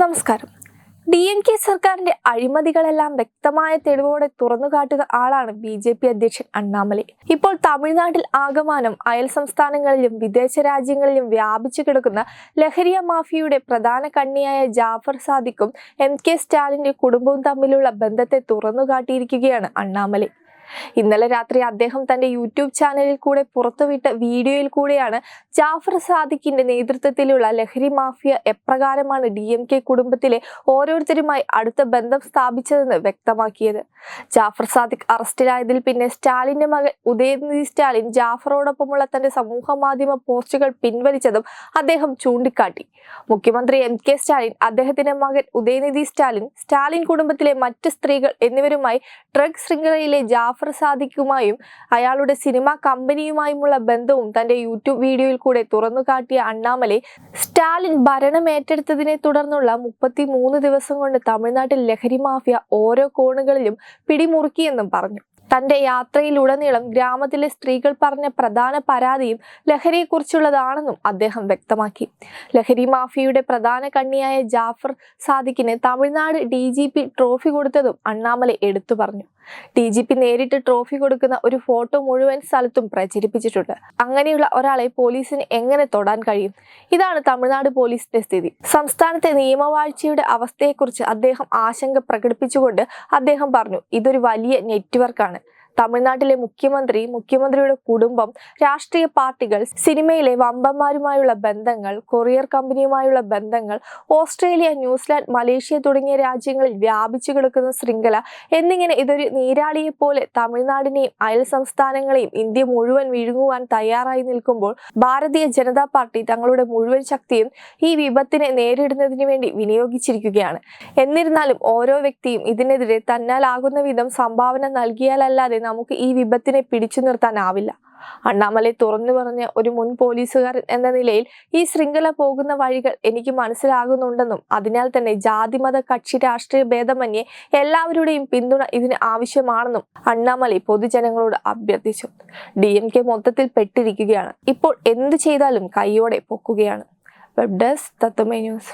നമസ്കാരം. D M K സർക്കാരിന്റെ അഴിമതികളെല്ലാം വ്യക്തമായ തെളിവോടെ തുറന്നു കാട്ടുന്ന ആളാണ് ബി ജെ പി അധ്യക്ഷൻ അണ്ണാമലൈ. ഇപ്പോൾ തമിഴ്നാട്ടിൽ ആകമാനം അയൽ സംസ്ഥാനങ്ങളിലും വിദേശ രാജ്യങ്ങളിലും വ്യാപിച്ചു കിടക്കുന്ന ലഹരിയ മാഫിയയുടെ പ്രധാന കണ്ണിയായ ജാഫർ സാദിഖും എം കെ സ്റ്റാലിന്റെ കുടുംബവും തമ്മിലുള്ള ബന്ധത്തെ തുറന്നു കാട്ടിയിരിക്കുകയാണ് അണ്ണാമലൈ. ഇന്നലെ രാത്രി അദ്ദേഹം തന്റെ യൂട്യൂബ് ചാനലിൽ കൂടെ പുറത്തുവിട്ട വീഡിയോയിൽ കൂടെയാണ് ജാഫർ സാദിഖിന്റെ നേതൃത്വത്തിലുള്ള ലഹരി മാഫിയ എപ്രകാരമാണ് ഡി എം കെ കുടുംബത്തിലെ ഓരോരുത്തരുമായി അടുത്ത ബന്ധം സ്ഥാപിച്ചതെന്ന് വ്യക്തമാക്കിയത്. ജാഫർ സാദിഖ് അറസ്റ്റിലായതിൽ പിന്നെ സ്റ്റാലിന്റെ മകൻ ഉദയനിധി സ്റ്റാലിൻ ജാഫറോടൊപ്പമുള്ള തന്റെ സമൂഹ മാധ്യമ പോസ്റ്റുകൾ പിൻവലിച്ചതും അദ്ദേഹം ചൂണ്ടിക്കാട്ടി. മുഖ്യമന്ത്രി എം കെ സ്റ്റാലിൻ അദ്ദേഹത്തിന്റെ മകൻ ഉദയനിധി സ്റ്റാലിൻ സ്റ്റാലിൻ കുടുംബത്തിലെ മറ്റ് സ്ത്രീകൾ എന്നിവരുമായി ഡ്രഗ് ശൃംഖലയിലെ ജാഫർ സാദിഖുമായും അയാളുടെ സിനിമാ കമ്പനിയുമായുമുള്ള ബന്ധവും തന്റെ യൂട്യൂബ് വീഡിയോയിൽ കൂടെ തുറന്നു കാട്ടിയ അണ്ണാമലൈ സ്റ്റാലിൻ ഭരണം ഏറ്റെടുത്തതിനെ തുടർന്നുള്ള മുപ്പത്തി മൂന്ന് ദിവസം കൊണ്ട് തമിഴ്നാട്ടിൽ ലഹരി മാഫിയ ഓരോ കോണുകളിലും പിടിമുറുക്കിയെന്നും പറഞ്ഞു. തന്റെ യാത്രയിലുടനീളം ഗ്രാമത്തിലെ സ്ത്രീകൾ പറഞ്ഞ പ്രധാന പരാതിയും ലഹരിയെക്കുറിച്ചുള്ളതാണെന്നും അദ്ദേഹം വ്യക്തമാക്കി. ലഹരി മാഫിയയുടെ പ്രധാന കണ്ണിയായ ജാഫർ സാദിഖിന് തമിഴ്നാട് ഡി ട്രോഫി കൊടുത്തതും അണ്ണാമല എടുത്തു പറഞ്ഞു. ഡി ജി പി നേരിട്ട് ട്രോഫി കൊടുക്കുന്ന ഒരു ഫോട്ടോ മുഴുവൻ സ്ഥലത്തും പ്രചരിപ്പിച്ചിട്ടുണ്ട്. അങ്ങനെയുള്ള ഒരാളെ പോലീസിന് എങ്ങനെ തൊടാൻ കഴിയും? ഇതാണ് തമിഴ്നാട് പോലീസിന്റെ സ്ഥിതി. സംസ്ഥാനത്തെ നിയമവാഴ്ചയുടെ അവസ്ഥയെക്കുറിച്ച് അദ്ദേഹം ആശങ്ക പ്രകടിപ്പിച്ചുകൊണ്ട് അദ്ദേഹം പറഞ്ഞു ഇതൊരു വലിയ നെറ്റ്വർക്കാണ്. തമിഴ്നാട്ടിലെ മുഖ്യമന്ത്രി മുഖ്യമന്ത്രിയുടെ കുടുംബം രാഷ്ട്രീയ പാർട്ടികൾ സിനിമയിലെ വമ്പന്മാരുമായുള്ള ബന്ധങ്ങൾ കൊറിയർ കമ്പനിയുമായുള്ള ബന്ധങ്ങൾ ഓസ്ട്രേലിയ ന്യൂസിലാൻഡ് മലേഷ്യ തുടങ്ങിയ രാജ്യങ്ങളിൽ വ്യാപിച്ചു കിടക്കുന്ന ശൃംഖല എന്നിങ്ങനെ ഇതൊരു നീരാളിയെ പോലെ തമിഴ്നാടിനെയും അയൽ സംസ്ഥാനങ്ങളെയും ഇന്ത്യ മുഴുവൻ വിഴുങ്ങുവാൻ തയ്യാറായി നിൽക്കുമ്പോൾ ഭാരതീയ ജനതാ പാർട്ടി തങ്ങളുടെ മുഴുവൻ ശക്തിയും ഈ വിപത്തിനെ നേരിടുന്നതിന് വേണ്ടി വിനിയോഗിച്ചിരിക്കുകയാണ്. എന്നിരുന്നാലും ഓരോ വ്യക്തിയും ഇതിനെതിരെ തന്നാലാകുന്ന വിധം സംഭാവന നൽകിയാലല്ലാതെ നമുക്ക് ഈ വിപത്തിനെ പിടിച്ചു നിർത്താനാവില്ല. അണ്ണാമലൈ തുറന്നു പറഞ്ഞ ഒരു മുൻ പോലീസുകാരൻ എന്ന നിലയിൽ ഈ ശൃംഖല പോകുന്ന വഴികൾ എനിക്ക് മനസ്സിലാകുന്നുണ്ടെന്നും അതിനാൽ തന്നെ ജാതിമത കക്ഷി രാഷ്ട്രീയ ഭേദമന്യേ എല്ലാവരുടെയും പിന്തുണ ഇതിന് ആവശ്യമാണെന്നും അണ്ണാമലൈ പൊതുജനങ്ങളോട് അഭ്യർത്ഥിച്ചു. ഡി എം കെ മൊത്തത്തിൽ പെട്ടിരിക്കുകയാണ്. ഇപ്പോൾ എന്ത് ചെയ്താലും കൈയോടെ പൊക്കുകയാണ്. Web desk Tatwamayi news.